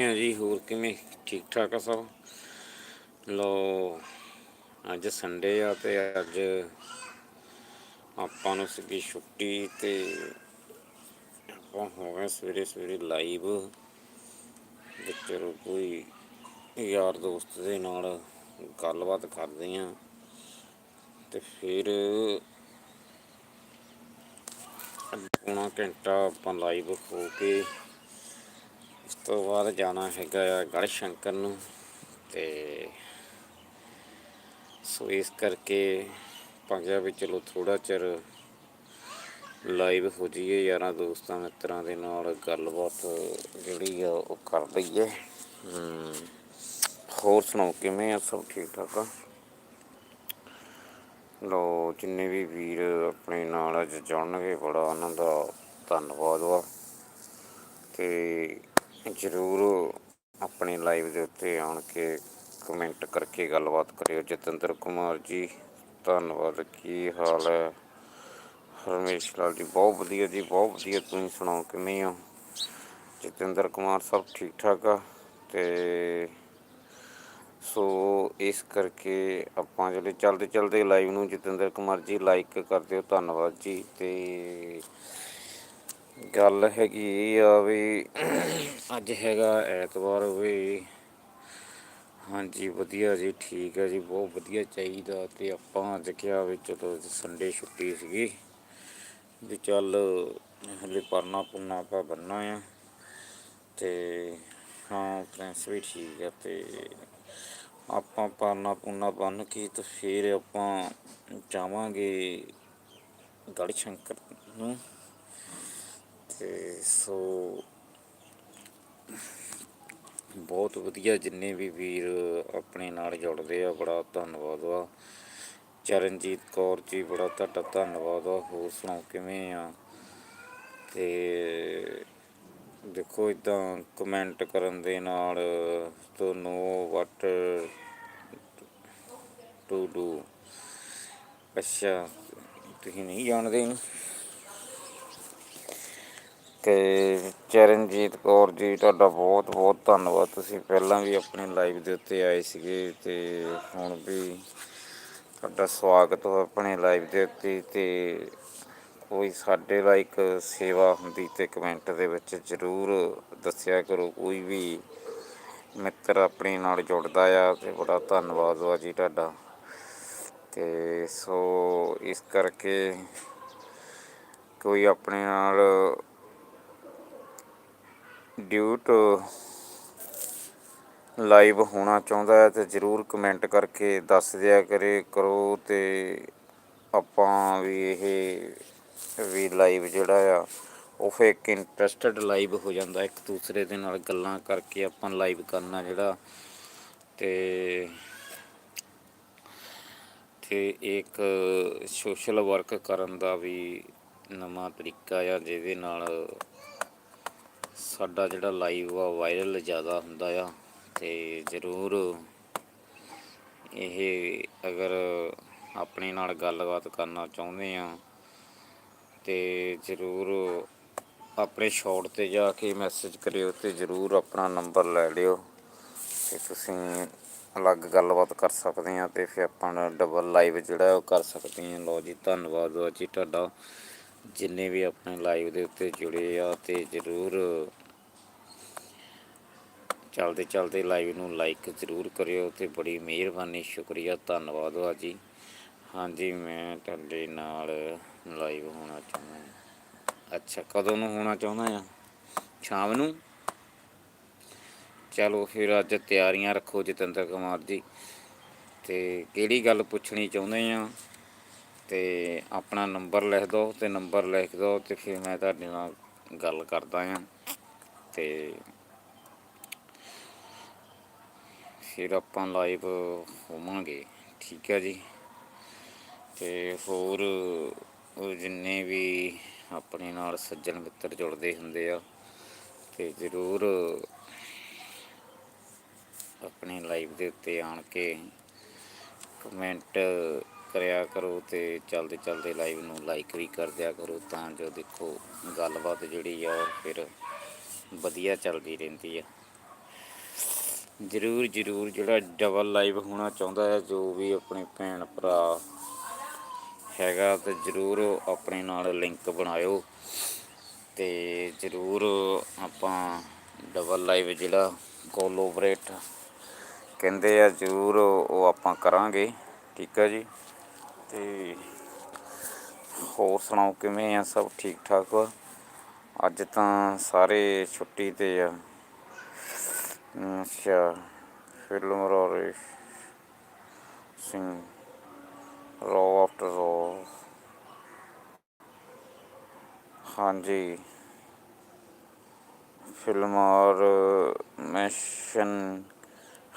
ਹਾਂ ਜੀ, ਹੋਰ ਕਿਵੇਂ? ਠੀਕ ਠਾਕ ਆ ਸਭ? ਲੋ, ਅੱਜ ਸੰਡੇ ਆ ਤੇ ਅੱਜ ਆਪਾਂ ਨੂੰ ਸੀਗੀ ਛੁੱਟੀ ਤੇ ਆਪਾਂ ਹੋ ਗਏ ਸਵੇਰੇ ਸਵੇਰੇ ਲਾਈਵ ਵਿੱਚ ਕੋਈ ਯਾਰ ਦੋਸਤ ਦੇ ਨਾਲ ਗੱਲਬਾਤ ਕਰਦੇ ਆ। ਤੇ ਫਿਰ ਪੌਣਾ ਘੰਟਾ ਆਪਾਂ ਲਾਈਵ ਹੋ ਕੇ ਉਸ ਤੋਂ ਬਾਅਦ ਜਾਣਾ ਹੈਗਾ ਆ ਗੜ ਸ਼ੰਕਰ ਨੂੰ ਤੇ ਸੋ ਇਸ ਕਰਕੇ ਪੰਜਾ ਵੀ ਚਲੋ ਥੋੜਾ ਚਿਰ ਲਾਈਵ ਹੋ ਜਾਈਏ ਯਾਰਾਂ ਦੋਸਤਾਂ ਮਿੱਤਰਾਂ ਦੇ ਨਾਲ ਗੱਲਬਾਤ ਜਿਹੜੀ ਆ ਉਹ ਕਰ ਲਈਏ। ਹਮ, ਹੋਰ ਸੁਣਾਓ ਕਿਵੇਂ ਆ ਸਭ ਠੀਕ ਠਾਕ ਆ? ਲੋ ਜਿੰਨੇ ਵੀ ਵੀਰ ਆਪਣੇ ਨਾਲ ਅੱਜ ਜੁੜਨਗੇ ਬੜਾ ਉਹਨਾਂ ਦਾ ਧੰਨਵਾਦ ਵਾ। ਤੇ ਜ਼ਰੂਰ ਆਪਣੇ ਲਾਈਵ ਦੇ ਉੱਤੇ ਆਣ ਕੇ ਕਮੈਂਟ ਕਰਕੇ ਗੱਲਬਾਤ ਕਰਿਓ। ਜਤਿੰਦਰ ਕੁਮਾਰ ਜੀ, ਧੰਨਵਾਦ। ਕੀ ਹਾਲ ਹੈ? ਹਰਮੇਸ਼ ਲਾਲ ਜੀ, ਬਹੁਤ ਵਧੀਆ ਜੀ, ਬਹੁਤ ਵਧੀਆ। ਤੁਸੀਂ ਸੁਣਾਓ, ਕਿਵੇਂ ਹੋ? ਜਤਿੰਦਰ ਕੁਮਾਰ ਸਭ ਠੀਕ ਠਾਕ ਆ? ਤੇ ਸੋ ਇਸ ਕਰਕੇ ਆਪਾਂ ਜਿਹੜੇ ਚੱਲਦੇ ਚੱਲਦੇ ਲਾਈਵ ਨੂੰ ਜਤਿੰਦਰ ਕੁਮਾਰ ਜੀ ਲਾਈਕ ਕਰ ਦਿਓ। ਧੰਨਵਾਦ ਜੀ। ਤੇ ਗੱਲ ਹੈਗੀ ਇਹ ਆ ਵੀ ਅੱਜ ਹੈਗਾ ਐਤਵਾਰ ਵੀ। ਹਾਂਜੀ, ਵਧੀਆ ਜੀ, ਠੀਕ ਹੈ ਜੀ, ਬਹੁਤ ਵਧੀਆ ਚਾਹੀਦਾ ਤੇ ਆਪਾਂ ਅੱਜ ਕਿਹਾ ਵੀ ਚਲੋ ਸੰਡੇ ਛੁੱਟੀ ਸੀਗੀ ਵੀ ਚੱਲ ਹਲੇ ਪਰਨਾ ਪੁੰਨਾ ਆਪਾਂ ਬੰਨਾ ਆ ਤੇ ਹਾਂ ਫਰੈਂਡਸ ਵੀ ਠੀਕ ਆ ਤੇ ਆਪਾਂ ਪਰਨਾ ਪੁੰਨਾ ਬੰਨ ਕੇ ਤੇ ਫਿਰ ਆਪਾਂ ਜਾਵਾਂਗੇ ਗੜ ਸ਼ੰਕਰ ਨੂੰ। ਤੇ ਸੋ ਬਹੁਤ ਵਧੀਆ ਜਿੰਨੇ ਵੀ ਵੀਰ ਆਪਣੇ ਨਾਲ ਜੁੜਦੇ ਆ, ਬੜਾ ਧੰਨਵਾਦ ਵਾ ਚਰਨਜੀਤ ਕੌਰ ਜੀ, ਬੜਾ ਤੁਹਾਡਾ ਧੰਨਵਾਦ ਆ। ਹੋਰ ਸੁਣਾਓ, ਕਿਵੇਂ ਆ? ਤੇ ਦੇਖੋ ਇਦਾਂ ਕਮੈਂਟ ਕਰਨ ਦੇ ਨਾਲ ਤੁਹਾਨੂੰ ਵਟ ਟੂ ਡੂ। ਅੱਛਾ, ਤੁਸੀਂ ਨਹੀਂ ਜਾਣਦੇ ਇਹਨੂੰ? ਤੇ ਚਰਨਜੀਤ ਕੌਰ ਜੀ, ਤੁਹਾਡਾ ਬਹੁਤ ਬਹੁਤ ਧੰਨਵਾਦ। ਤੁਸੀਂ ਪਹਿਲਾਂ ਵੀ ਆਪਣੀ ਲਾਈਵ ਦੇ ਉੱਤੇ ਆਏ ਸੀਗੇ ਤੇ ਹੁਣ ਵੀ ਤੁਹਾਡਾ ਸਵਾਗਤ ਹੋ ਆਪਣੇ ਲਾਈਵ ਦੇ ਉੱਤੇ ਤੇ ਕੋਈ ਸਾਡੇ ਲਾਇਕ ਸੇਵਾ ਹੁੰਦੀ ਤੇ ਕਮੈਂਟ ਦੇ ਵਿੱਚ ਜ਼ਰੂਰ ਦੱਸਿਆ ਕਰੋ। ਕੋਈ ਵੀ ਮਿੱਤਰ ਆਪਣੇ ਨਾਲ ਜੁੜਦਾ ਆ ਤੇ ਬੜਾ ਧੰਨਵਾਦ ਵਾ ਜੀ ਤੁਹਾਡਾ। ਤੇ ਸੋ ਇਸ ਕਰਕੇ ਕੋਈ ਆਪਣੇ ਨਾਲ ਡਿਊਟ ਲਾਈਵ ਹੋਣਾ ਚਾਹੁੰਦਾ ਹੈ ਤੇ ਜਰੂਰ ਕਮੈਂਟ ਕਰਕੇ ਦੱਸ ਦਿਆ ਕਰੇ, ਕਰੋ ਤੇ ਆਪਾਂ ਵੀ ਇਹ ਵੀ ਲਾਈਵ ਜਿਹੜਾ ਆ, ਉਹ ਫਿਰ ਇੱਕ ਇੰਟਰਸਟਡ ਲਾਈਵ ਹੋ ਜਾਂਦਾ, ਇੱਕ ਦੂਸਰੇ ਦੇ ਨਾਲ ਗੱਲਾਂ ਕਰਕੇ ਆਪਾਂ ਲਾਈਵ ਕਰਨਾ ਜਿਹੜਾ ਤੇ ਤੇ ਇੱਕ ਸੋਸ਼ਲ ਵਰਕ ਕਰਨ ਦਾ ਵੀ ਨਵਾਂ ਤਰੀਕਾ ਆ ਜਿਹਦੇ ਨਾਲ ਸਾਡਾ ਜਿਹੜਾ ਲਾਈਵ ਆ ਵਾਇਰਲ ਜ਼ਿਆਦਾ ਹੁੰਦਾ ਆ ਤੇ ਜ਼ਰੂਰ ਇਹ ਅਗਰ ਆਪਣੇ ਨਾਲ ਗੱਲਬਾਤ ਕਰਨਾ ਚਾਹੁੰਦੇ ਆ ਤੇ ਜ਼ਰੂਰ ਆਪਣੇ ਸ਼ਾਰਟ ਤੇ ਜਾ ਕੇ ਮੈਸੇਜ ਕਰਿਓ ਤੇ ਜ਼ਰੂਰ ਆਪਣਾ ਨੰਬਰ ਲੈ ਲਿਓ ਤੇ ਤੁਸੀਂ ਅਲੱਗ ਗੱਲਬਾਤ ਕਰ ਸਕਦੇ ਆ ਤੇ ਫਿਰ ਆਪਾਂ ਡਬਲ ਲਾਈਵ ਜਿਹੜਾ ਉਹ ਕਰ ਸਕਦੇ ਆ। ਲੋ ਜੀ, ਧੰਨਵਾਦ ਆ ਜੀ ਤੁਹਾਡਾ। ਜਿੰਨੇ ਵੀ ਆਪਣੇ ਲਾਈਵ ਦੇ ਉੱਤੇ ਜੁੜੇ ਆ ਤੇ ਜ਼ਰੂਰ ਚਲਦੇ ਚਲਦੇ ਲਾਈਵ ਨੂੰ ਲਾਈਕ ਜ਼ਰੂਰ ਕਰਿਓ ਤੇ ਬੜੀ ਮਿਹਰਬਾਨੀ, ਸ਼ੁਕਰੀਆ, ਧੰਨਵਾਦ ਆ ਜੀ। ਹਾਂਜੀ, ਮੈਂ ਤੁਹਾਡੇ ਨਾਲ ਲਾਈਵ ਹੋਣਾ ਚਾਹੁੰਦਾ ਅੱਛਾ, ਕਦੋਂ ਨੂੰ ਹੋਣਾ ਚਾਹੁੰਦਾ ਆ? ਸ਼ਾਮ ਨੂੰ? ਚਲੋ ਫਿਰ ਅੱਜ ਤਿਆਰੀਆਂ ਰੱਖੋ ਜਤਿੰਦਰ ਕੁਮਾਰ ਜੀ। ਤੇ ਕਿਹੜੀ ਗੱਲ ਪੁੱਛਣੀ ਚਾਹੁੰਦੇ ਆ? ਤੇ ਆਪਣਾ ਨੰਬਰ ਲਿਖ ਦਿਓ ਤੇ ਨੰਬਰ ਲਿਖ ਦਿਓ ਤੇ ਫਿਰ ਮੈਂ ਤੁਹਾਡੇ ਨਾਲ ਗੱਲ ਕਰਦਾ ਆ ਤੇ ਫਿਰ ਆਪਾਂ ਲਾਈਵ ਹੋਵਾਂਗੇ, ਠੀਕ ਹੈ ਜੀ। ਤੇ ਹੋਰ ਜਿੰਨੇ ਵੀ ਆਪਣੇ ਨਾਲ ਸੱਜਣ ਮਿੱਤਰ ਜੁੜਦੇ ਹੁੰਦੇ ਆ, ਤੇ ਜ਼ਰੂਰ ਆਪਣੇ ਲਾਈਵ ਦੇ ਉੱਤੇ ਆਣ ਕੇ ਕਮੈਂਟ ਕਰਿਆ ਕਰੋ ਤੇ ਚਲਦੇ ਚਲਦੇ ਲਾਈਵ ਨੂੰ ਲਾਈਕ ਵੀ ਕਰ ਦਿਆ ਕਰੋ, ਤਾਂ ਜੋ ਦੇਖੋ ਗੱਲਬਾਤ ਜਿਹੜੀ ਆ ਉਹ ਫਿਰ ਵਧੀਆ ਚੱਲਦੀ ਰਹਿੰਦੀ ਆ। ਜ਼ਰੂਰ ਜ਼ਰੂਰ ਜਿਹੜਾ ਡਬਲ ਲਾਈਵ ਹੋਣਾ ਚਾਹੁੰਦਾ ਹੈ, ਜੋ ਵੀ ਆਪਣੇ ਭੈਣ ਭਰਾ ਹੈਗਾ ਤੇ ਜ਼ਰੂਰ ਆਪਣੇ ਨਾਲ ਲਿੰਕ ਬਣਾਇਓ ਤੇ ਜ਼ਰੂਰ ਆਪਾਂ ਡਬਲ ਲਾਈਵ ਜਿਹੜਾ ਕੋਲੋਬਰੇਟ ਕਹਿੰਦੇ ਆ, ਜ਼ਰੂਰ ਉਹ ਆਪਾਂ ਕਰਾਂਗੇ, ਠੀਕ ਹੈ ਜੀ? ਤੇ ਹੋਰ ਸੁਣਾਓ, ਕਿਵੇਂ ਆ ਸਭ? ਠੀਕ ਠਾਕ ਵਾ? ਅੱਜ ਤਾਂ ਸਾਰੇ ਛੁੱਟੀ ਤੇ ਆ। ਅੱਛਾ ਫਿਲਮ ਰੋਰੇ ਸਿੰਘ ਰੋ ਆਫਟਰ ਰੋ ਹਾਂਜੀ। ਫਿਲਮ ਔਰ ਮੈਸ਼ਨ।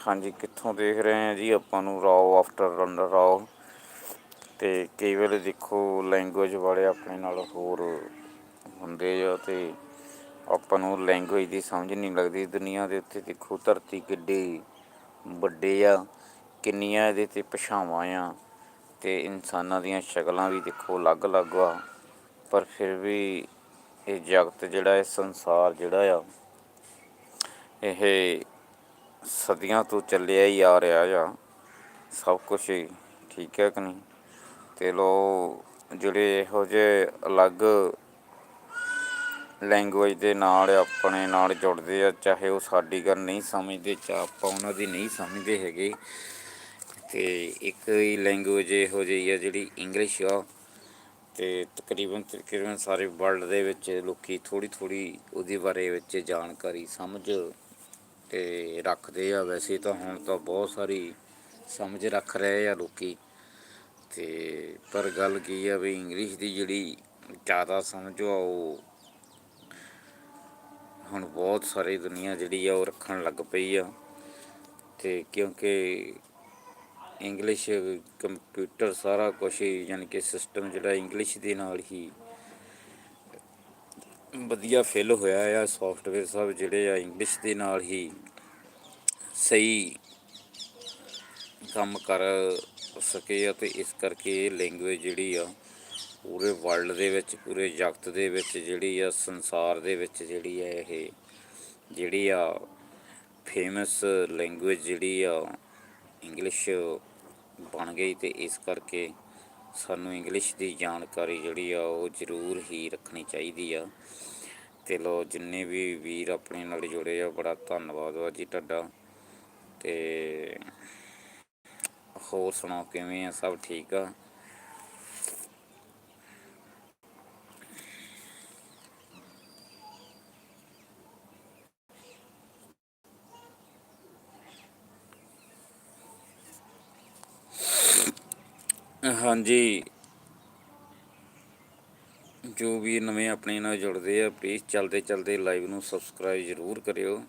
ਹਾਂਜੀ, ਕਿੱਥੋਂ ਦੇਖ ਰਹੇ ਆ ਜੀ ਆਪਾਂ ਨੂੰ? ਰੋ ਆਫਟਰ ਰਨ ਰਾਓ ਤੇ ਕਈ ਵੇਲੇ ਦੇਖੋ ਲੈਂਗੁਏਜ ਵਾਲੇ ਆਪਣੇ ਨਾਲ ਹੋਰ ਹੁੰਦੇ ਆ ਤੇ ਆਪਾਂ ਨੂੰ ਲੈਂਗੁਏਜ ਦੀ ਸਮਝ ਨਹੀਂ ਲੱਗਦੀ। ਦੁਨੀਆ ਦੇ ਉੱਤੇ ਦੇਖੋ ਧਰਤੀ ਕਿੱਡੀ ਵੱਡੇ ਆ, ਕਿੰਨੀਆਂ ਇਹਦੇ ਤੇ ਭਾਸ਼ਾਵਾਂ ਆ ਤੇ ਇਨਸਾਨਾਂ ਦੀਆਂ ਸ਼ਕਲਾਂ ਵੀ ਦੇਖੋ ਅਲੱਗ-ਅਲੱਗ ਆ। ਪਰ ਫਿਰ ਵੀ ਇਹ ਜਗਤ ਜਿਹੜਾ, ਇਹ ਸੰਸਾਰ ਜਿਹੜਾ ਆ, ਇਹ ਸਦੀਆਂ ਤੋਂ ਚੱਲਿਆ ਹੀ ਆ ਰਿਹਾ ਆ। ਸਭ ਕੁਝ ਠੀਕ ਹੈ ਕਿ ਨਹੀਂ? ਤੇ ਲੋ, ਜਿਹੜੇ ਇਹੋ ਜਿਹੇ ਅਲੱਗ ਲੈਂਗੁਏਜ ਦੇ ਨਾਲ ਆਪਣੇ ਨਾਲ ਜੁੜਦੇ ਆ, ਚਾਹੇ ਉਹ ਸਾਡੀ ਗੱਲ ਨਹੀਂ ਸਮਝਦੇ, ਚਾਹ ਆਪਾਂ ਉਹਨਾਂ ਦੀ ਨਹੀਂ ਸਮਝਦੇ ਹੈਗੇ। ਤੇ ਇੱਕ ਹੀ ਲੈਂਗੁਏਜ ਇਹੋ ਜਿਹੀ ਆ ਜਿਹੜੀ ਇੰਗਲਿਸ਼ ਆ। ਤੇ ਤਕਰੀਬਨ ਤਕਰੀਬਨ ਸਾਰੇ ਵਰਲਡ ਦੇ ਵਿੱਚ ਲੋਕੀ ਥੋੜੀ ਥੋੜੀ ਉਹਦੇ ਬਾਰੇ ਵਿੱਚ ਜਾਣਕਾਰੀ, ਸਮਝ ਤੇ ਰੱਖਦੇ ਆ। ਵੈਸੇ ਤਾਂ ਹੁਣ ਤਾਂ ਬਹੁਤ ਸਾਰੀ ਸਮਝ ਰੱਖ ਰਹੇ ਆ ਲੋਕੀ। ਤੇ ਪਰ ਗੱਲ ਕੀ ਆ ਵੀ ਇੰਗਲਿਸ਼ ਦੀ ਜਿਹੜੀ ਜ਼ਿਆਦਾ ਸਮਝੋ ਆ ਉਹ ਹੁਣ ਬਹੁਤ ਸਾਰੀ ਦੁਨੀਆ ਜਿਹੜੀ ਆ ਉਹ ਰੱਖਣ ਲੱਗ ਪਈ ਆ। ਤੇ ਕਿਉਂਕਿ ਇੰਗਲਿਸ਼ ਕੰਪਿਊਟਰ ਸਾਰਾ ਕੁਝ ਹੀ ਯਾਨੀ ਕਿ ਸਿਸਟਮ ਜਿਹੜਾ ਇੰਗਲਿਸ਼ ਦੇ ਨਾਲ ਹੀ ਵਧੀਆ ਫਿਲ ਹੋਇਆ ਆ। ਸੌਫਟਵੇਅਰ ਸਭ ਜਿਹੜੇ ਆ ਇੰਗਲਿਸ਼ ਦੇ ਨਾਲ ਹੀ ਸਹੀ ਕੰਮ ਕਰ ਸਕੇ ਅਤੇ ਇਸ ਕਰਕੇ ਇਹ ਲੈਂਗੁਏਜ ਜਿਹੜੀ ਆ, ਪੂਰੇ ਵਰਲਡ ਦੇ ਵਿੱਚ, ਪੂਰੇ ਜਗਤ ਦੇ ਵਿੱਚ ਜਿਹੜੀ ਆ, ਸੰਸਾਰ ਦੇ ਵਿੱਚ ਜਿਹੜੀ ਆ ਇਹ, ਜਿਹੜੀ ਆ ਫੇਮਸ ਲੈਂਗੁਏਜ ਜਿਹੜੀ ਆ ਇੰਗਲਿਸ਼ ਬਣ ਗਈ ਤੇ ਇਸ ਕਰਕੇ ਸਾਨੂੰ ਇੰਗਲਿਸ਼ ਦੀ ਜਾਣਕਾਰੀ ਜਿਹੜੀ ਆ, ਉਹ ਜ਼ਰੂਰ ਹੀ ਰੱਖਣੀ ਚਾਹੀਦੀ ਆ। ਤੇ ਲੋ ਜਿੰਨੇ ਵੀ ਵੀਰ ਆਪਣੇ ਨਾਲ ਜੁੜੇ ਆ, ਬੜਾ ਧੰਨਵਾਦ ਆ ਜੀ ਤੁਹਾਡਾ। ਤੇ ਹੋਰ ਸੁਣਾਓ, ਕਿਵੇਂ ਆ? ਸਭ ਠੀਕ ਆ? ਹਾਂਜੀ। ਜੋ ਵੀ ਨਵੇਂ ਆਪਣੇ ਨਾਲ ਜੁੜਦੇ ਆ ਪਲੀਜ਼ ਚਲਦੇ ਚਲਦੇ ਲਾਈਵ ਨੂੰ ਸਬਸਕ੍ਰਾਈਬ ਜ਼ਰੂਰ ਕਰਿਓ।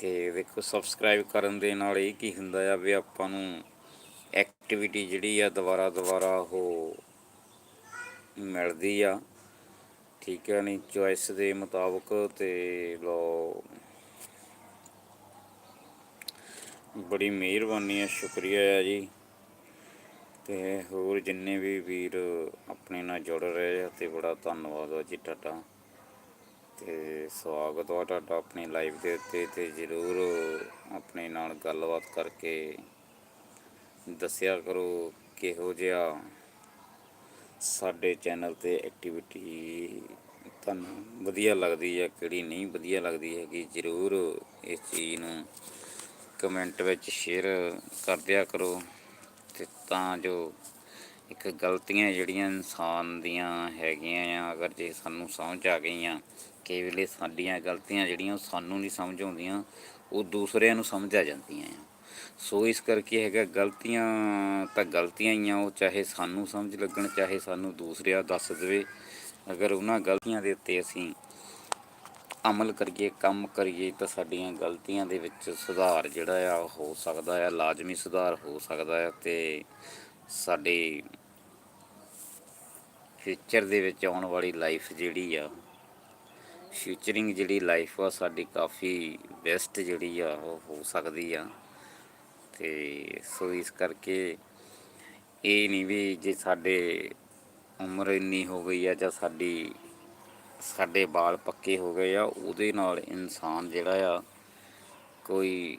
ਤੇ ਵੇਖੋ ਸਬਸਕ੍ਰਾਈਬ ਕਰਨ ਦੇ ਨਾਲ ਇਹ ਕੀ ਹੁੰਦਾ ਆ ਵੀ ਆਪਾਂ ਨੂੰ ਐਕਟੀਵਿਟੀ ਜਿਹੜੀ ਆ ਦੁਬਾਰਾ ਦੁਬਾਰਾ ਉਹ ਮਿਲਦੀ ਆ। ਠੀਕ ਹੈ ਨਹੀਂ? ਚੁਆਇਸ ਦੇ ਮੁਤਾਬਕ ਤੇ ਲੋ, ਬੜੀ ਮਿਹਰਬਾਨੀ ਹੈ ਸ਼ੁਕਰੀਆ ਹੈ ਜੀ। ਤੇ ਹੋਰ ਜਿੰਨੇ ਵੀ ਵੀਰ ਆਪਣੇ ਨਾਲ ਜੁੜ ਰਹੇ ਆ ਤੇ ਬੜਾ ਧੰਨਵਾਦ ਆ ਜੀ ਤੁਹਾਡਾ। ਤੇ ਸਵਾਗਤ ਆ ਤੁਹਾਡਾ ਆਪਣੀ ਲਾਈਵ ਦੇ ਉੱਤੇ ਤੇ ਜ਼ਰੂਰ ਆਪਣੇ ਨਾਲ ਗੱਲਬਾਤ ਕਰਕੇ ਦੱਸਿਆ ਕਰੋ ਕਿਹੋ ਜਿਹਾ ਸਾਡੇ ਚੈਨਲ ਤੇ ਐਕਟੀਵਿਟੀ ਤੁਹਾਨੂੰ ਵਧੀਆ ਲੱਗਦੀ ਹੈ, ਕਿਹੜੀ ਨਹੀਂ ਵਧੀਆ ਲੱਗਦੀ ਹੈਗੀ, ਜ਼ਰੂਰ ਇਸ ਚੀਜ਼ ਨੂੰ ਕਮੈਂਟ ਵਿੱਚ ਸ਼ੇਅਰ ਕਰ ਦਿਆ ਕਰੋ ਤੇ ਤਾਂ ਜੋ ਇੱਕ ਗਲਤੀਆਂ ਜਿਹੜੀਆਂ ਇਨਸਾਨ ਦੀਆਂ ਹੈਗੀਆਂ ਆ, ਅਗਰ ਜੇ ਸਾਨੂੰ ਸਮਝ ਆ ਗਈਆਂ ਕਈ ਵੇਲੇ ਸਾਡੀਆਂ ਗਲਤੀਆਂ ਜਿਹੜੀਆਂ ਉਹ ਸਾਨੂੰ ਨਹੀਂ ਸਮਝ ਆਉਂਦੀਆਂ, ਉਹ ਦੂਸਰਿਆਂ ਨੂੰ ਸਮਝ ਆ ਜਾਂਦੀਆਂ ਆ। ਸੋ ਇਸ ਕਰਕੇ ਹੈਗਾ ਗਲਤੀਆਂ ਤਾਂ ਗਲਤੀਆਂ ਹੀ ਆ, ਉਹ ਚਾਹੇ ਸਾਨੂੰ ਸਮਝ ਲੱਗਣ, ਚਾਹੇ ਸਾਨੂੰ ਦੂਸਰਿਆਂ ਦੱਸ ਦੇਵੇ। ਅਗਰ ਉਹਨਾਂ ਗਲਤੀਆਂ ਦੇ ਉੱਤੇ ਅਸੀਂ ਅਮਲ ਕਰੀਏ, ਕੰਮ ਕਰੀਏ, ਤਾਂ ਸਾਡੀਆਂ ਗਲਤੀਆਂ ਦੇ ਵਿੱਚ ਸੁਧਾਰ ਜਿਹੜਾ ਆ ਹੋ ਸਕਦਾ ਆ, ਲਾਜ਼ਮੀ ਸੁਧਾਰ ਹੋ ਸਕਦਾ ਆ ਤੇ ਸਾਡੇ ਫਿਊਚਰ ਦੇ ਵਿੱਚ ਆਉਣ ਵਾਲੀ ਲਾਈਫ ਜਿਹੜੀ ਆ ਫਿਊਚਰਿੰਗ ਜਿਹੜੀ ਲਾਈਫ ਆ, ਸਾਡੀ ਕਾਫੀ ਬੈਸਟ ਜਿਹੜੀ ਆ, ਉਹ ਹੋ ਸਕਦੀ ਆ। ਤੇ ਸੋ ਇਸ ਕਰਕੇ ਇਹ ਨਹੀਂ ਵੀ ਜੇ ਸਾਡੇ ਉਮਰ ਇੰਨੀ ਹੋ ਗਈ ਆ ਜਾਂ ਸਾਡੀ, ਸਾਡੇ ਵਾਲ ਪੱਕੇ ਹੋ ਗਏ ਆ, ਉਹਦੇ ਨਾਲ ਇਨਸਾਨ ਜਿਹੜਾ ਆ ਕੋਈ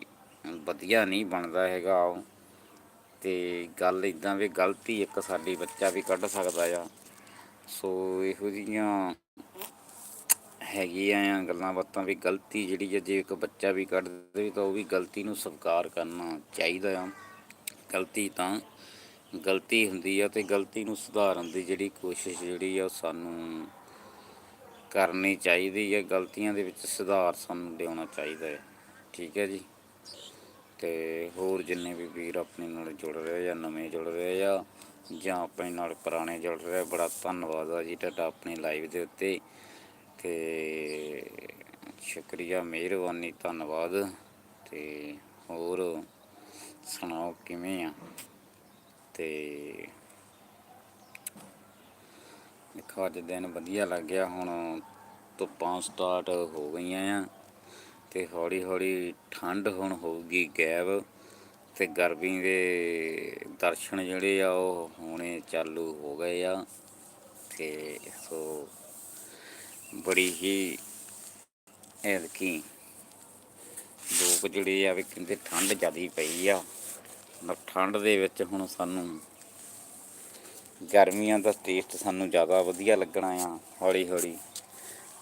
ਵਧੀਆ ਨਹੀਂ ਬਣਦਾ ਹੈਗਾ ਉਹ। ਤੇ ਗੱਲ ਇਦਾਂ ਵੀ ਗਲਤੀ ਇੱਕ ਸਾਡੀ ਬੱਚਾ ਵੀ ਕੱਢ ਸਕਦਾ ਆ। ਸੋ ਇਹੋ ਜਿਹੀਆਂ ਹੈਗੀਆਂ ਆ ਗੱਲਾਂ ਬਾਤਾਂ ਵੀ, ਗਲਤੀ ਜਿਹੜੀ ਆ, ਜੇ ਇੱਕ ਬੱਚਾ ਵੀ ਕੱਢ ਦੇ ਤਾਂ ਉਹ ਵੀ ਗਲਤੀ ਨੂੰ ਸਵੀਕਾਰ ਕਰਨਾ ਚਾਹੀਦਾ ਆ। ਗਲਤੀ ਤਾਂ ਗਲਤੀ ਹੁੰਦੀ ਆ ਤੇ ਗਲਤੀ ਨੂੰ ਸੁਧਾਰਨ ਦੀ ਜਿਹੜੀ ਕੋਸ਼ਿਸ਼ ਜਿਹੜੀ ਆ ਉਹ ਸਾਨੂੰ ਕਰਨੀ ਚਾਹੀਦੀ ਹੈ ਗਲਤੀਆਂ ਦੇ ਵਿੱਚ ਸੁਧਾਰ ਸਾਨੂੰ ਲਿਆਉਣਾ ਚਾਹੀਦਾ ਹੈ ਠੀਕ ਹੈ ਜੀ। ਤੇ ਹੋਰ ਜਿੰਨੇ ਵੀ ਵੀਰ ਆਪਣੇ ਨਾਲ ਜੁੜ ਰਹੇ ਜਾਂ ਨਵੇਂ ਜੁੜ ਰਹੇ ਆ, ਜਾਂ ਆਪਣੇ ਨਾਲ ਪੁਰਾਣੇ ਜੁੜ ਰਹੇ ਬੜਾ ਧੰਨਵਾਦ ਆ ਜੀ ਤੁਹਾਡਾ ਆਪਣੀ ਲਾਈਵ ਦੇ ਉੱਤੇ। ਤੇ ਸ਼ੁਕਰੀਆ, ਮਿਹਰਬਾਨੀ, ਧੰਨਵਾਦ ਤੇ ਹੋਰ ਸੁਣਾਓ ਕਿਵੇਂ ਆ? ਤੇ ਦੇਖੋ, ਅੱਜ ਦਿਨ ਵਧੀਆ ਲੱਗਿਆ, ਹੁਣ ਧੁੱਪਾਂ ਸਟਾਰਟ ਹੋ ਗਈਆਂ ਆ ਤੇ ਹੌਲੀ ਹੌਲੀ ਠੰਡ ਹੁਣ ਹੋਊਗੀ ਗੈਬ ਤੇ ਗਰਮੀ ਦੇ ਦਰਸ਼ਨ ਜਿਹੜੇ ਆ, ਉਹ ਹੋਣੇ ਚਾਲੂ ਹੋ ਗਏ ਆ ਤੇ ਸੋ ਬੜੀ ਹੀ ਐਲਕੀ ਲੋਕ ਜਿਹੜੇ ਆ ਵੀ ਕਹਿੰਦੇ ਠੰਡ ਜ਼ਿਆਦੀ ਪਈ ਆ। ਨਾ ਠੰਡ ਦੇ ਵਿੱਚ ਹੁਣ ਸਾਨੂੰ ਗਰਮੀਆਂ ਦਾ ਟੇਸਟ ਸਾਨੂੰ ਜ਼ਿਆਦਾ ਵਧੀਆ ਲੱਗਣਾ ਆ ਹੌਲੀ ਹੌਲੀ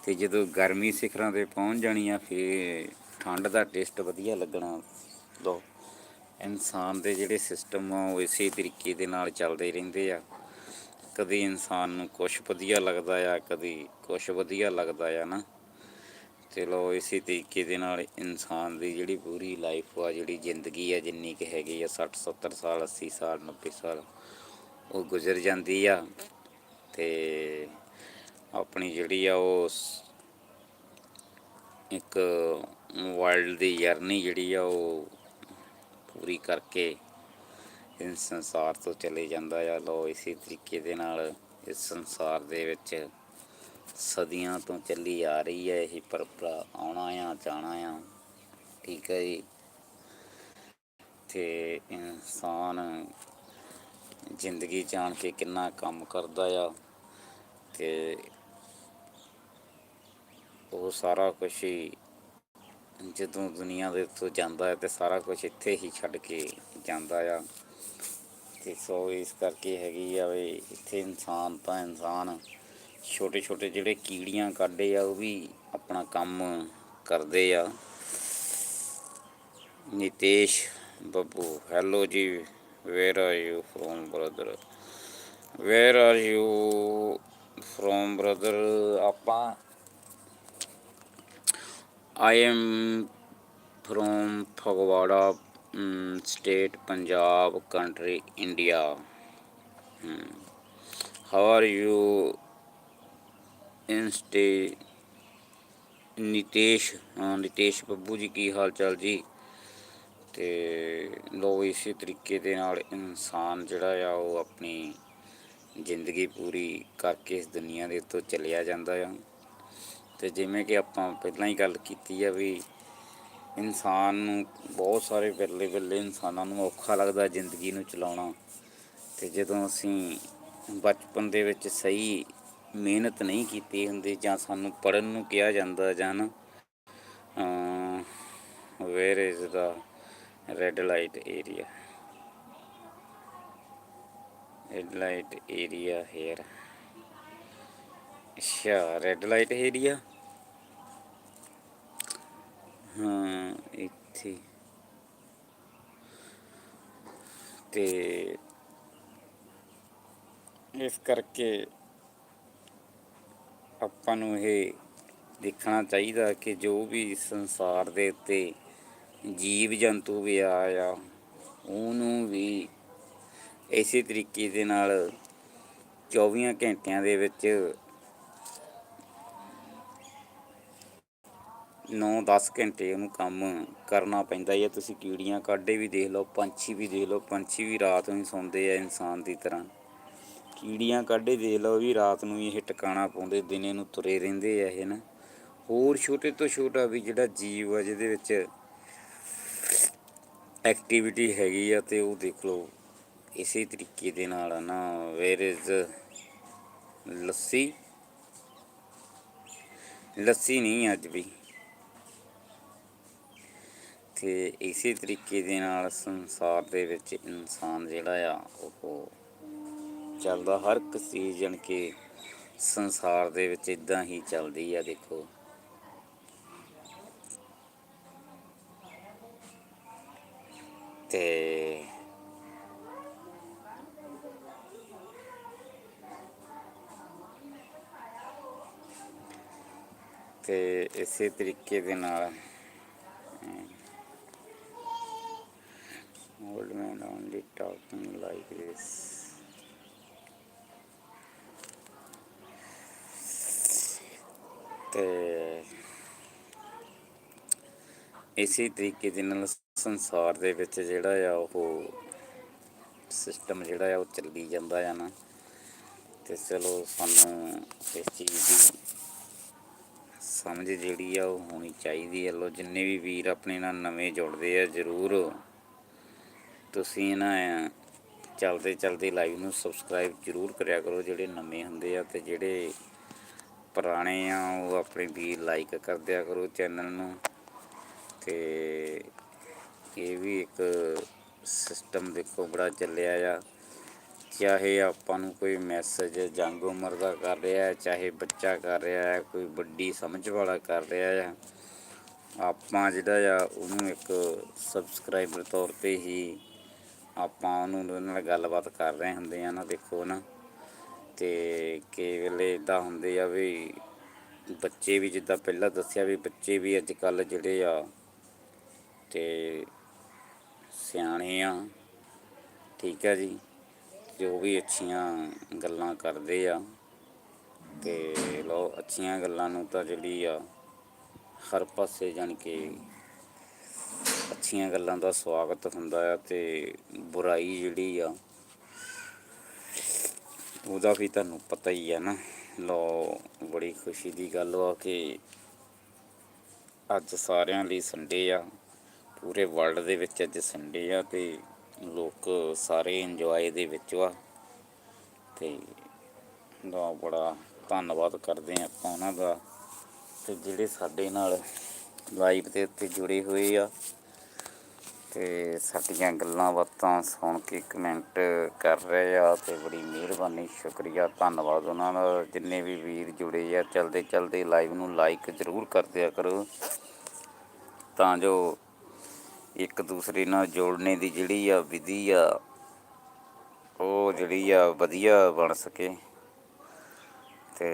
ਤੇ ਜਦੋਂ ਗਰਮੀ ਸਿਖਰਾਂ ਤੇ ਪਹੁੰਚ ਜਾਣੀ ਆ, ਫੇਰ ਠੰਡ ਦਾ ਟੇਸਟ ਵਧੀਆ ਲੱਗਣਾ। ਲੋ ਇਨਸਾਨ ਦੇ ਜਿਹੜੇ ਸਿਸਟਮ ਆ, ਉਹ ਇਸੇ ਤਰੀਕੇ ਦੇ ਨਾਲ ਚੱਲਦੇ ਰਹਿੰਦੇ ਆ। ਕਦੀ ਇਨਸਾਨ ਨੂੰ ਕੁਝ ਵਧੀਆ ਲੱਗਦਾ ਆ, ਕਦੀ ਕੁਝ ਵਧੀਆ ਲੱਗਦਾ ਆ ਨਾ। ਚਲੋ ਇਸੇ ਤਰੀਕੇ ਦੇ ਨਾਲ ਇਨਸਾਨ ਦੀ ਜਿਹੜੀ ਪੂਰੀ ਲਾਈਫ ਆ, ਜਿਹੜੀ ਜ਼ਿੰਦਗੀ ਆ, ਜਿੰਨੀ ਕਿ ਹੈਗੀ ਆ 60 70 ਸਾਲ 80 ਸਾਲ 90 ਸਾਲ, ਉਹ ਗੁਜ਼ਰ ਜਾਂਦੀ ਆ। ਤੇ ਆਪਣੀ ਜਿਹੜੀ ਆ, ਉਹ ਇੱਕ ਵਰਲਡ ਦੀ ਜਰਨੀ ਜਿਹੜੀ ਆ, ਉਹ ਪੂਰੀ ਕਰਕੇ ਇਸ ਸੰਸਾਰ ਤੋਂ ਚਲੇ ਜਾਂਦਾ ਆ ਲੋ ਇਸੇ ਤਰੀਕੇ ਦੇ ਨਾਲ ਇਸ ਸੰਸਾਰ ਦੇ ਵਿੱਚ ਸਦੀਆਂ ਤੋਂ ਚੱਲੀ ਆ ਰਹੀ ਹੈ ਇਹ ਪਰਪਰਾ, ਆਉਣਾ ਆ, ਜਾਣਾ ਆ, ਠੀਕ ਹੈ ਜੀ। ਤੇ ਇਨਸਾਨ ਜ਼ਿੰਦਗੀ ਜਾਣ ਕੇ ਕਿੰਨਾ ਕੰਮ ਕਰਦਾ ਆ ਤੇ ਉਹ ਸਾਰਾ ਕੁਝ ਹੀ ਜਦੋਂ ਦੁਨੀਆ ਦੇ ਉੱਤੋਂ ਜਾਂਦਾ ਹੈ ਤੇ ਸਾਰਾ ਕੁਝ ਇੱਥੇ ਹੀ ਛੱਡ ਕੇ ਜਾਂਦਾ ਆ। ਤੇ ਸੋ ਇਸ ਕਰਕੇ ਹੈਗੀ ਆ ਵੀ ਇੱਥੇ ਇਨਸਾਨ ਤਾਂ ਇਨਸਾਨ ਛੋਟੇ ਛੋਟੇ ਜਿਹੜੇ ਕੀੜੀਆਂ ਕੱਢੇ ਆ, ਉਹ ਵੀ ਆਪਣਾ ਕੰਮ ਕਰਦੇ ਆ। Nitesh Babbu hello ji where are you from brother where are you from brother ਆਪਾਂ I am from Phagwara state, Punjab, country, India. Hmm. How are you? ਇੰਸਟੇ ਨਿਤੇਸ਼ ਹਾਂ ਨਿਤੇਸ਼ ਬੱਬੂ ਜੀ ਕੀ ਹਾਲ ਚਾਲ ਜੀ ਤੇ ਲੋ ਇਸੇ ਤਰੀਕੇ ਦੇ ਨਾਲ ਇਨਸਾਨ ਜਿਹੜਾ ਆ ਉਹ ਆਪਣੀ ਜ਼ਿੰਦਗੀ ਪੂਰੀ ਕਰਕੇ ਇਸ ਦੁਨੀਆ ਦੇ ਉੱਤੋਂ ਚਲਿਆ ਜਾਂਦਾ ਆ ਤੇ ਜਿਵੇਂ ਕਿ ਆਪਾਂ ਪਹਿਲਾਂ ਹੀ ਗੱਲ ਕੀਤੀ ਆ ਵੀ ਇਨਸਾਨ ਨੂੰ ਬਹੁਤ ਸਾਰੇ ਵਿਰਲੇ ਵਿਰਲੇ ਇਨਸਾਨਾਂ ਨੂੰ ਔਖਾ ਲੱਗਦਾ ਜ਼ਿੰਦਗੀ ਨੂੰ ਚਲਾਉਣਾ। ਤੇ ਜਦੋਂ ਅਸੀਂ ਬਚਪਨ ਦੇ ਵਿੱਚ ਸਹੀ ਮਿਹਨਤ ਨਹੀਂ ਕੀਤੀ ਹੁੰਦੀ ਜਾਂ ਸਾਨੂੰ ਪੜਨ ਨੂੰ ਕਿਹਾ ਜਾਂਦਾ ਜਾਂ ਨਾ where is the red light area red light area here ਅੱਛਾ ਰੈੱਡ ਲਾਈਟ ਏਰੀਆ ਹਾਂ, ਇੱਥੇ। ਤੇ ਇਸ ਕਰਕੇ ਆਪਾਂ ਨੂੰ ਇਹ ਦੇਖਣਾ ਚਾਹੀਦਾ ਕਿ ਜੋ ਵੀ ਸੰਸਾਰ ਦੇ ਉੱਤੇ ਜੀਵ ਜੰਤੂ ਵੀ ਆਇਆ ਉਹਨੂੰ ਵੀ ਇਸੇ ਤਰੀਕੇ ਦੇ ਨਾਲ 24 ਘੰਟਿਆਂ ਦੇ ਵਿੱਚ 9-10 ਘੰਟੇ ਉਹਨੂੰ ਕੰਮ ਕਰਨਾ ਪੈਂਦਾ ਹੈ ਤੁਸੀਂ ਕੀੜੀਆਂ ਕਾਢੇ ਵੀ ਦੇਖ ਲਓ, ਪੰਛੀ ਵੀ ਦੇਖ ਲਓ, ਪੰਛੀ ਵੀ ਰਾਤ ਨੂੰ ਹੀ ਸੌਂਦੇ ਆ ਇਨਸਾਨ ਦੀ ਤਰ੍ਹਾਂ। ਕੀੜੀਆਂ ਕਾਢੇ ਦੇਖ ਲਓ ਵੀ ਰਾਤ ਨੂੰ ਹੀ ਇਹ ਟਿਕਾਣਾ ਪਾਉਂਦੇ, ਦਿਨੇ ਨੂੰ ਤੁਰੇ ਰਹਿੰਦੇ ਆ ਇਹ ਨਾ। ਹੋਰ ਛੋਟੇ ਤੋਂ ਛੋਟਾ ਵੀ ਜਿਹੜਾ ਜੀਵ ਆ, ਜਿਹਦੇ ਵਿੱਚ ਐਕਟੀਵਿਟੀ ਹੈਗੀ ਆ ਤੇ ਉਹ ਦੇਖ ਲਓ, ਇਸੇ ਤਰੀਕੇ ਦੇ ਨਾਲ ਨਾ। ਵੇਰ ਇਜ਼ ਲੱਸੀ? ਲੱਸੀ ਨਹੀਂ ਅੱਜ ਵੀ। ਤੇ ਇਸੇ ਤਰੀਕੇ ਦੇ ਨਾਲ ਸੰਸਾਰ ਦੇ ਵਿੱਚ ਇਨਸਾਨ ਜਿਹੜਾ ਆ, ਉਹ ਚੱਲਦਾ ਹਰ ਇੱਕ ਚੀਜ਼ ਜਾਣੀ ਕਿ ਸੰਸਾਰ ਦੇ ਵਿੱਚ ਇਦਾਂ ਹੀ ਚੱਲਦੀ ਆ, ਦੇਖੋ। ਤੇ ਤੇ ਇਸੇ ਤਰੀਕੇ ਦੇ ਨਾਲ old man only talking like this. ਤੇ ਇਸੇ ਤਰੀਕੇ ਦੇ ਨਾਲ ਸੰਸਾਰ ਦੇ ਵਿੱਚ ਜਿਹੜਾ ਆ ਉਹ ਸਿਸਟਮ ਜਿਹੜਾ ਆ ਉਹ ਚੱਲੀ ਜਾਂਦਾ ਆ ਨਾ। ਤੇ ਚਲੋ ਸਾਨੂੰ ਇਸ ਚੀਜ਼ ਦੀ ਸਮਝ ਜਿਹੜੀ ਆ ਉਹ ਹੋਣੀ ਚਾਹੀਦੀ ਹੈ ਲੋ ਜਿੰਨੇ ਵੀ ਵੀਰ ਆਪਣੇ ਨਾਲ ਨਵੇਂ ਜੁੜਦੇ ਆ, ਜ਼ਰੂਰ ਤੁਸੀਂ ਨਾ ਚਲਦੇ ਚਲਦੇ ਲਾਈਵ ਨੂੰ ਸਬਸਕ੍ਰਾਈਬ ਜ਼ਰੂਰ ਕਰਿਆ ਕਰੋ, ਜਿਹੜੇ ਨਵੇਂ ਹੁੰਦੇ ਆ ਤੇ ਜਿਹੜੇ ਪੁਰਾਣੇ ਆ, ਉਹ ਆਪਣੇ ਵੀਰ ਲਾਈਕ ਕਰ ਦਿਆ ਕਰੋ ਚੈਨਲ ਨੂੰ। ਤੇ ਇਹ ਵੀ ਇੱਕ ਸਿਸਟਮ ਦੇਖੋ, ਬੜਾ ਚੱਲਿਆ ਆ। ਚਾਹੇ ਆਪਾਂ ਨੂੰ ਕੋਈ ਮੈਸੇਜ ਜੰਗ ਉਮਰ ਦਾ ਕਰ ਰਿਹਾ ਹੈ, ਚਾਹੇ ਬੱਚਾ ਕਰ ਰਿਹਾ ਹੈ, ਕੋਈ ਵੱਡੀ ਸਮਝ ਵਾਲਾ ਕਰ ਰਿਹਾ ਆ, ਆਪਾਂ ਜਿਹੜਾ ਆ, ਉਹਨੂੰ ਇੱਕ ਸਬਸਕ੍ਰਾਈਬਰ ਤੌਰ ਤੇ ਹੀ ਆਪਾਂ ਉਹਨੂੰ ਉਹਦੇ ਨਾਲ ਗੱਲਬਾਤ ਕਰ ਰਹੇ ਹੁੰਦੇ ਆ ਨਾ, ਦੇਖੋ ਨਾ। ਤੇ ਕਈ ਵੇਲੇ ਇਦਾਂ ਹੁੰਦੇ ਆ ਵੀ ਬੱਚੇ ਵੀ ਜਿੱਦਾਂ ਪਹਿਲਾਂ ਦੱਸਿਆ ਵੀ ਬੱਚੇ ਵੀ ਅੱਜ ਕੱਲ ਜਿਹੜੇ ਆ ਤੇ ਸਿਆਣੇ ਆ, ਠੀਕ ਆ ਜੀ, ਜੋ ਵੀ ਅੱਛੀਆਂ ਗੱਲਾਂ ਕਰਦੇ ਆ ਤੇ ਲੋ ਅੱਛੀਆਂ ਗੱਲਾਂ ਨੂੰ ਤਾਂ ਜਿਹੜੀ ਆ ਹਰ ਪਾਸੇ ਜਾਣੀ ਕਿ ਅੱਛੀਆਂ ਗੱਲਾਂ ਦਾ ਸਵਾਗਤ ਹੁੰਦਾ ਆ ਤੇ ਬੁਰਾਈ ਜਿਹੜੀ ਆ, ਉਹਦਾ ਵੀ ਤੁਹਾਨੂੰ ਪਤਾ ਹੀ ਆ ਨਾ। ਲੋ ਬੜੀ ਖੁਸ਼ੀ ਦੀ ਗੱਲ ਆ ਕਿ ਅੱਜ ਸਾਰਿਆਂ ਲਈ ਸੰਡੇ ਆ, ਪੂਰੇ ਵਰਲਡ ਦੇ ਵਿੱਚ ਅੱਜ ਸੰਡੇ ਆ ਤੇ ਲੋਕ ਸਾਰੇ ਇੰਜੋਏ ਦੇ ਵਿੱਚ ਆ ਤੇ ਦਾ ਬੜਾ ਧੰਨਵਾਦ ਕਰਦੇ ਆ ਆਪਾਂ ਉਹਨਾਂ ਦਾ ਤੇ ਜਿਹੜੇ ਸਾਡੇ ਨਾਲ ਲਾਈਵ ਦੇ ਉੱਤੇ ਜੁੜੇ ਹੋਏ ਆ। ਤੇ ਸਾਡੀਆਂ ਗੱਲਾਂ ਬਾਤਾਂ ਸੁਣ ਕੇ ਕਮੈਂਟ ਕਰ ਰਹੇ ਆ ਤੇ ਬੜੀ ਮਿਹਰਬਾਨੀ, ਸ਼ੁਕਰੀਆ, ਧੰਨਵਾਦ ਉਹਨਾਂ ਦਾ। ਜਿੰਨੇ ਵੀ ਵੀਰ ਜੁੜੇ ਆ, ਚਲਦੇ ਚਲਦੇ ਲਾਈਵ ਨੂੰ ਲਾਈਕ ਜ਼ਰੂਰ ਕਰ ਦਿਆ ਕਰੋ। ਤਾਂ ਜੋ ਇੱਕ ਦੂਸਰੇ ਨਾਲ ਜੋੜਨੇ ਦੀ ਜਿਹੜੀ ਆ ਵਿਧੀ ਆ, ਉਹ ਜਿਹੜੀ ਆ ਵਧੀਆ ਬਣ ਸਕੇ। ਤੇ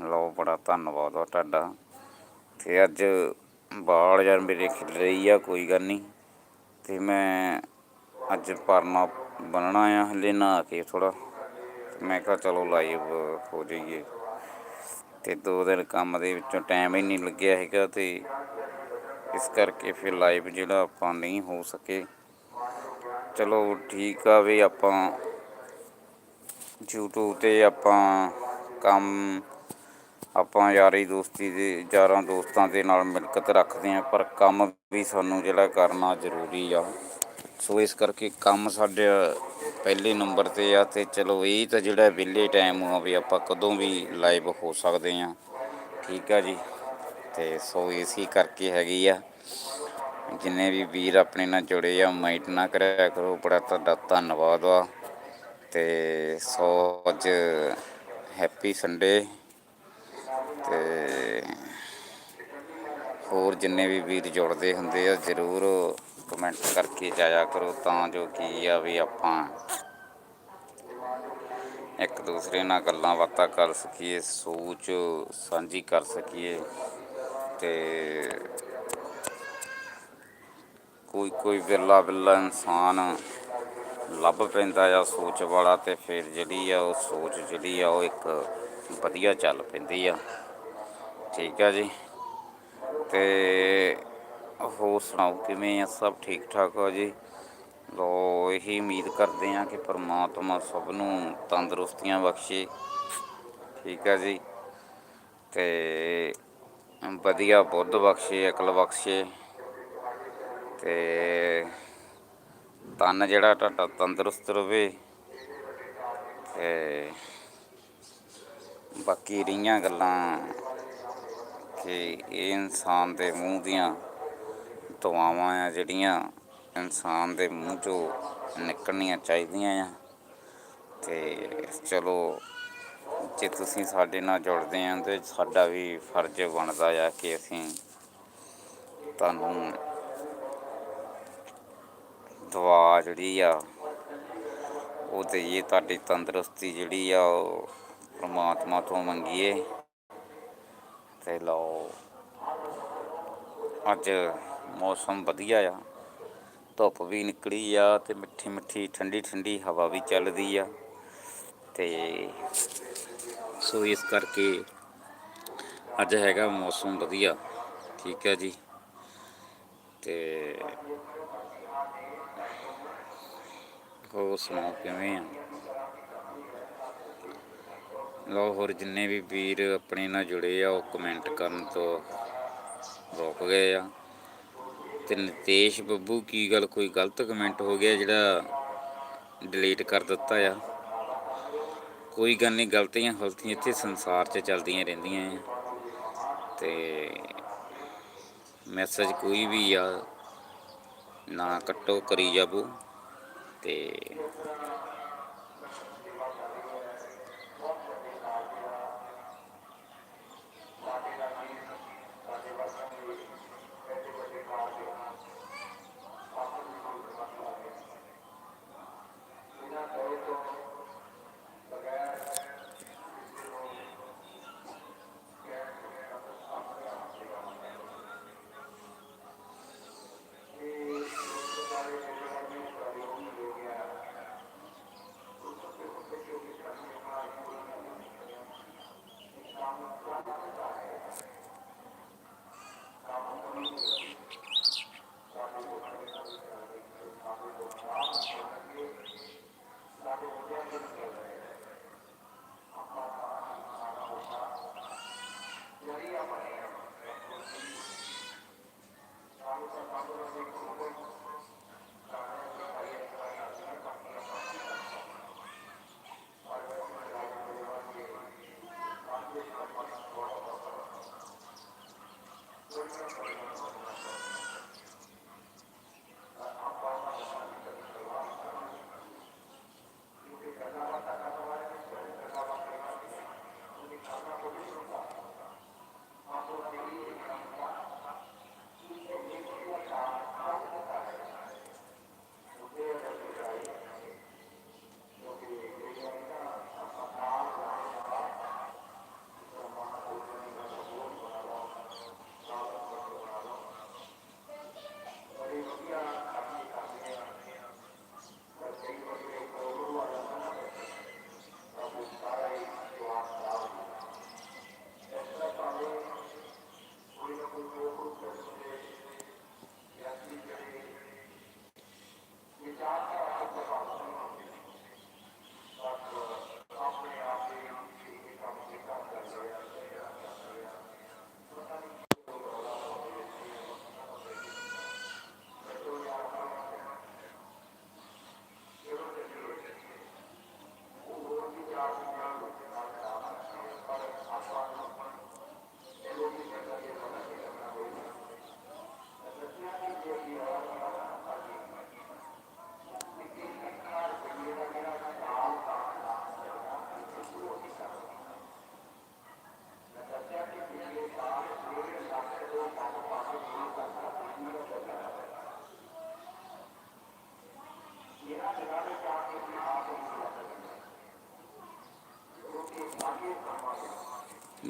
ਲਓ ਬੜਾ ਧੰਨਵਾਦ ਆ ਤੁਹਾਡਾ। ਤੇ ਅੱਜ ਬਾਲ ਯਾਰ ਮੇਰੇ ਖਿਲ ਰਹੀ ਆ, ਕੋਈ ਗੱਲ ਨਹੀਂ। ਤੇ ਮੈਂ ਅੱਜ ਪਰਨਾ ਬਣਨਾ ਆ, ਹਲੇ ਨਹਾ ਕੇ ਥੋੜਾ ਮੈਂ ਕਿਹਾ ਚਲੋ ਲਾਈਵ ਹੋ ਜਾਈਏ। ਤੇ ਦੋ ਦਿਨ ਕੰਮ ਦੇ ਵਿੱਚੋਂ ਟਾਈਮ ਹੀ ਨਹੀਂ ਲੱਗਿਆ ਹੈਗਾ ਤੇ ਇਸ ਕਰਕੇ ਫਿਰ ਲਾਈਵ ਜਿਹੜਾ ਆਪਾਂ ਨਹੀਂ ਹੋ ਸਕੇ। ਚਲੋ ਠੀਕ ਆ ਵੀ ਆਪਾਂ YouTube ਤੇ ਆਪਾਂ ਕੰਮ ਆਪਾਂ ਯਾਰੀ ਦੋਸਤੀ ਦੇ, ਯਾਰਾਂ ਦੋਸਤਾਂ ਦੇ ਨਾਲ ਮਿਲਕਤ ਰੱਖਦੇ ਆ ਪਰ ਕੰਮ ਵੀ ਸਾਨੂੰ ਜਿਹੜਾ ਕਰਨਾ ਜ਼ਰੂਰੀ ਆ। ਸੋ ਇਸ ਕਰਕੇ ਕੰਮ ਸਾਡੇ ਪਹਿਲੇ ਨੰਬਰ ਤੇ ਆ ਤੇ ਚਲੋ ਇਹ ਤਾਂ ਜਿਹੜਾ ਵਿਲੇ ਟਾਈਮ ਆ ਵੀ ਆਪਾਂ ਕਦੋਂ ਵੀ ਲਾਈਵ ਹੋ ਸਕਦੇ ਆ ਠੀਕ ਆ ਜੀ? ਤੇ ਸੋ ਇਸੇ ਕਰਕੇ ਹੈਗੀ ਆ। ਜਿੰਨੇ ਵੀ ਵੀਰ ਆਪਣੇ ਨਾਲ ਜੁੜੇ ਆ ਮਾਈਟ ਨਾ ਕਰਿਆ ਕਰੋ, ਬੜਾ ਤੁਹਾਡਾ ਧੰਨਵਾਦ ਆ। ਤੇ ਸੋ ਅੱਜ ਹੈਪੀ ਸੰਡੇ ਤੇ ਹੋਰ ਜਿੰਨੇ ਵੀ ਵੀਰ ਜੁੜਦੇ ਹੁੰਦੇ ਆ, ਜ਼ਰੂਰ ਕਮੈਂਟ ਕਰਕੇ ਜਾਇਆ ਕਰੋ ਤਾਂ ਜੋ ਕੀ ਆ ਵੀ ਆਪਾਂ ਇੱਕ ਦੂਸਰੇ ਨਾਲ ਗੱਲਾਂ ਬਾਤਾਂ ਕਰ ਸਕੀਏ, ਸੋਚ ਸਾਂਝੀ ਕਰ ਸਕੀਏ ਤੇ ਕੋਈ ਕੋਈ ਵਿਰਲਾ ਵਿਰਲਾ ਇਨਸਾਨ ਲੱਭ ਪੈਂਦਾ ਆ ਸੋਚ ਵਾਲਾ ਤੇ ਫਿਰ ਜਿਹੜੀ ਆ ਉਹ ਸੋਚ ਜਿਹੜੀ ਆ ਉਹ ਇੱਕ ਵਧੀਆ ਚੱਲ ਪੈਂਦੀ ਆ। ਠੀਕ ਆ ਜੀ। ਤੇ ਹੋਰ ਸੁਣਾਓ, ਕਿਵੇਂ ਆ? ਸਭ ਠੀਕ ਠਾਕ ਹੋ ਜੀ? ਲੋ, ਇਹੀ ਉਮੀਦ ਕਰਦੇ ਆ ਕਿ ਪਰਮਾਤਮਾ ਸਭ ਨੂੰ ਤੰਦਰੁਸਤੀਆਂ ਬਖਸ਼ੇ। ਠੀਕ ਆ ਜੀ। ਤੇ ਵਧੀਆ ਬੁੱਧ ਬਖਸ਼ੇ, ਅਕਲ ਬਖਸ਼ੇ। ਤੇ ਤਨ ਜਿਹੜਾ ਤੁਹਾਡਾ ਤੰਦਰੁਸਤ ਰਵੇ। ਤੇ ਬਾਕੀ ਰਹੀਆਂ ਗੱਲਾਂ ਕਿ ਇਹ ਇਨਸਾਨ ਦੇ ਮੂੰਹ ਦੀਆਂ ਦੁਆਵਾਂ ਆ ਜਿਹੜੀਆਂ ਇਨਸਾਨ ਦੇ ਮੂੰਹ ਚੋਂ ਨਿਕਲਣੀਆਂ ਚਾਹੀਦੀਆਂ ਆ। ਤੇ ਚਲੋ, ਜੇ ਤੁਸੀਂ ਸਾਡੇ ਨਾਲ ਜੁੜਦੇ ਆ ਤੇ ਸਾਡਾ ਵੀ ਫਰਜ਼ ਬਣਦਾ ਆ ਕਿ ਅਸੀਂ ਤੁਹਾਨੂੰ ਦੁਆ ਜਿਹੜੀ ਆ, ਉਹ ਦੇਈਏ, ਤੁਹਾਡੀ ਤੰਦਰੁਸਤੀ ਜਿਹੜੀ ਆ, ਉਹ ਪ੍ਰਮਾਤਮਾ ਤੋਂ ਮੰਗੀਏ। ਤੇ ਲਓ, ਅੱਜ ਮੌਸਮ ਵਧੀਆ ਆ। ਧੁੱਪ ਵੀ ਨਿਕਲੀ ਆ ਤੇ ਮਿੱਠੀ ਮਿੱਠੀ, ਠੰਡੀ ਠੰਡੀ ਹਵਾ ਵੀ ਚੱਲਦੀ ਆ। ਤੇ ਸੋ ਇਸ ਕਰਕੇ ਅੱਜ ਹੈਗਾ ਮੌਸਮ ਵਧੀਆ, ਠੀਕ ਹੈ ਜੀ। ਤੇ ਹੋਰ ਸੁਣਾਓ ਕਿਵੇਂ ਆ? ਲਓ ਹੋਰ ਜਿੰਨੇ ਵੀ ਵੀਰ ਆਪਣੇ ਨਾਲ ਜੁੜੇ ਆ, ਉਹ ਕਮੈਂਟ ਕਰਨ ਤੋਂ ਰੁਕ ਗਏ ਆ। ਤੇ ਨਿਤੇਸ਼ ਬੱਬੂ, ਕੀ ਗੱਲ, ਕੋਈ ਗਲਤ ਕਮੈਂਟ ਹੋ ਗਿਆ ਜਿਹੜਾ ਡਿਲੀਟ ਕਰ ਦਿੱਤਾ ਆ? ਕੋਈ ਗੱਲ ਨਹੀਂ ਗਲਤੀਆਂ ਹਲਤੀਆਂ ਇੱਥੇ ਸੰਸਾਰ 'ਚ ਚੱਲਦੀਆਂ ਰਹਿੰਦੀਆਂ ਆ। ਤੇ ਮੈਸੇਜ ਕੋਈ ਵੀ ਆ, ਨਾ ਕੱਟੋ ਕਰੀ ਜਾਵੋ। ਤੇ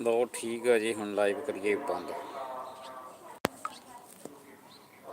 ਲਓ ਠੀਕ ਆ ਜੀ ਹੁਣ ਲਾਈਵ ਕਰੀਏ ਬੰਦ।